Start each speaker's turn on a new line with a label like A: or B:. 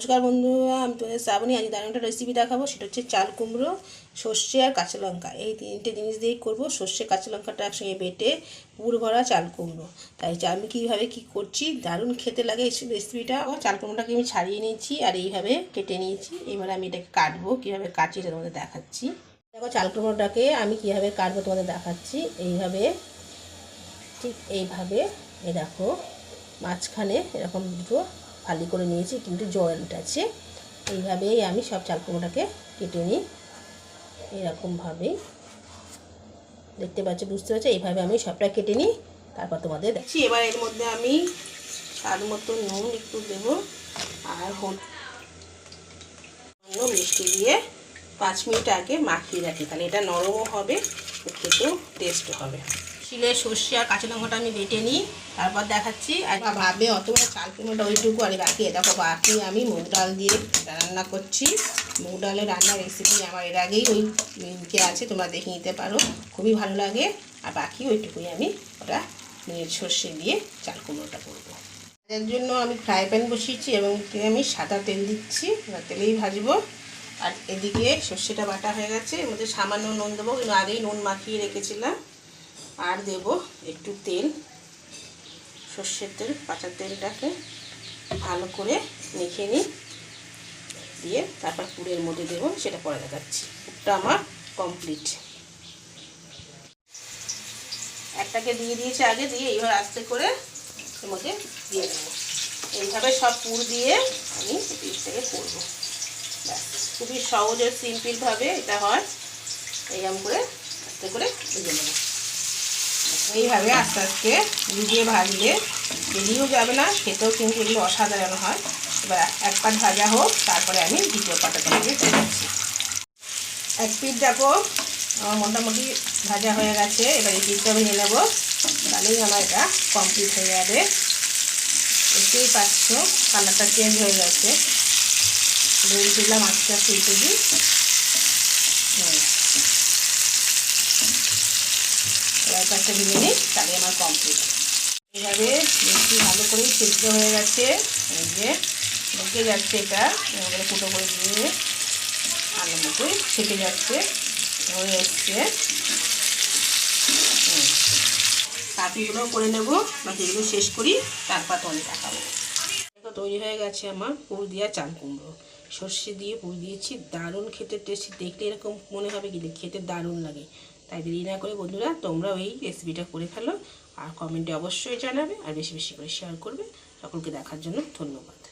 A: নমস্কার বন্ধুরা, আমি তোমাদের শ্রাবণী, আজ দারুণ একটা রেসিপি দেখাবো, সেটা হচ্ছে চাল কুমড়ো, সর্ষে আর কাঁচা লঙ্কা। এই তিনটে জিনিস দিয়েই করব, সর্ষে, কাঁচা লঙ্কাটা একসঙ্গে বেটে পুর ভরা চাল কুমড়ো। তাই আমি কীভাবে কী করছি, দারুণ খেতে লাগে এই রেসিপিটা ও চাল কুমড়োটাকে আমি ছাড়িয়ে নিয়েছি আর এইভাবে কেটে নিয়েছি। এবার আমি এটাকে কাটবো, কীভাবে কাটছি এটা তোমাদের দেখাচ্ছি। দেখো, চাল কুমড়োটাকে আমি কীভাবে কাটবো তোমাদের দেখাচ্ছি। এইভাবে, ঠিক এইভাবে, এই দেখো, মাঝখানে এরকম দুটো ফালি করে নিয়েছি কিন্তু জয়েন্ট আছে এইভাবেই আমি সব চাল কুমড়োটাকে কেটে নিই। এরকমভাবেই দেখতে পাচ্ছ, বুঝতে পারছ? এইভাবে আমি সবটা কেটে নিই। তারপর তোমাদের দেখছি এবার এর মধ্যে আমি স্বাদ মতো নুন একটু দেবো আর হলুদ মিষ্টি দিয়ে পাঁচ মিনিট আগে মাখিয়ে রাখি। তাহলে এটা নরমও হবে খেতেও টেস্ট হবে। শিলে সর্ষে আর কাঁচা লঙ্কাটা আমি বেটে নিই, তারপর দেখাচ্ছি। আর ভাবে অত চাল কুমড়োটা ওইটুকু আর বাকি। দেখো, বাকি আমি মুগ ডাল দিয়ে রান্না করছি। মুগ ডালের রান্নার রেসিপি আমার এর আগেই ওই লিঙ্কে আছে, তোমরা দেখে নিতে পারো। খুবই ভালো লাগে। আর বাকি ওইটুকুই আমি ওটা সর্ষে দিয়ে চাল কুমড়োটা করব। এর জন্য আমি ফ্রাই প্যান বসিয়েছি এবং আমি সাদা তেল দিচ্ছি। তেলেই ভাজবো। আর এদিকে সর্ষেটা বাটা হয়ে গেছে। এর মধ্যে সামান্য নুন দেবো, কিন্তু আগেই নুন মাখিয়ে রেখেছিলাম। আর দেব একটু তেল, সর্ষের তেল, কাঁচা তেলটাকে ভালো করে মেখে নিই, দিয়ে তারপর পুরের মধ্যে দেবো, সেটা পরে দেখাচ্ছি। পুরটা আমার কমপ্লিট একটাকে দিয়ে দিয়েছি আগে, দিয়ে এইভাবে আস্তে করে এর মধ্যে দিয়ে দেবো। এইভাবে সব পুর দিয়ে আমি পিসটাকে করব। খুবই সহজ ও সিম্পলভাবে এটা হয়। এইরকম করে আস্তে করে ভেজে নেব। এইভাবে আস্তে আস্তে ভিজিয়ে ভাজলে বেরিয়েও যাবে না, খেতেও কিন্তু এগুলো অসাধারণ হয়। এবার এক পাট ভাজা হোক, তারপরে আমি দ্বিতীয় পাটা তোমাকে দেখাচ্ছি এক পিঠ দেখো, আমার মোটামুটি ভাজা হয়ে গেছে, এবার এই পিঠটা ভেঙে নেব। তাহলেই আমার এটা কমপ্লিট হয়ে যাবে। দেখতেই পাচ্ছ, কালারটা চেঞ্জ হয়ে গেছে। দই দিলাম আস্তে আস্তে দিই হুম পাঁচটা ভেঙে নিই তাহলে আমার কমপ্লিট এইভাবে বেশি ভালো করে সিদ্ধ হয়ে গেছে। এই যে ঢুকে যাচ্ছে এটা এভাবে ফুটো করে দিয়ে আলু মতোই ছেঁকে যাচ্ছে, হয়ে এসছে। কাটিগুলো করে নেব বাকিগুলো শেষ করি, তারপর তোমাদের দেখাবো। দেখো তৈরি হয়ে গেছে আমার পুর দিয়া চাল কুমড়ো। সর্ষে দিয়ে পুর দিয়েছি, দারুণ খেতে, টেস্টি, দেখলে এরকম মনে হবে কি খেতে দারুণ লাগে। তাই দেরি না করে বন্ধুরা, তোমরাও এই রেসিপিটা করে ফেলো। আর কমেন্টে অবশ্যই জানাবে, আর বেশি বেশি করে শেয়ার করবে। সকলকে দেখার জন্য ধন্যবাদ।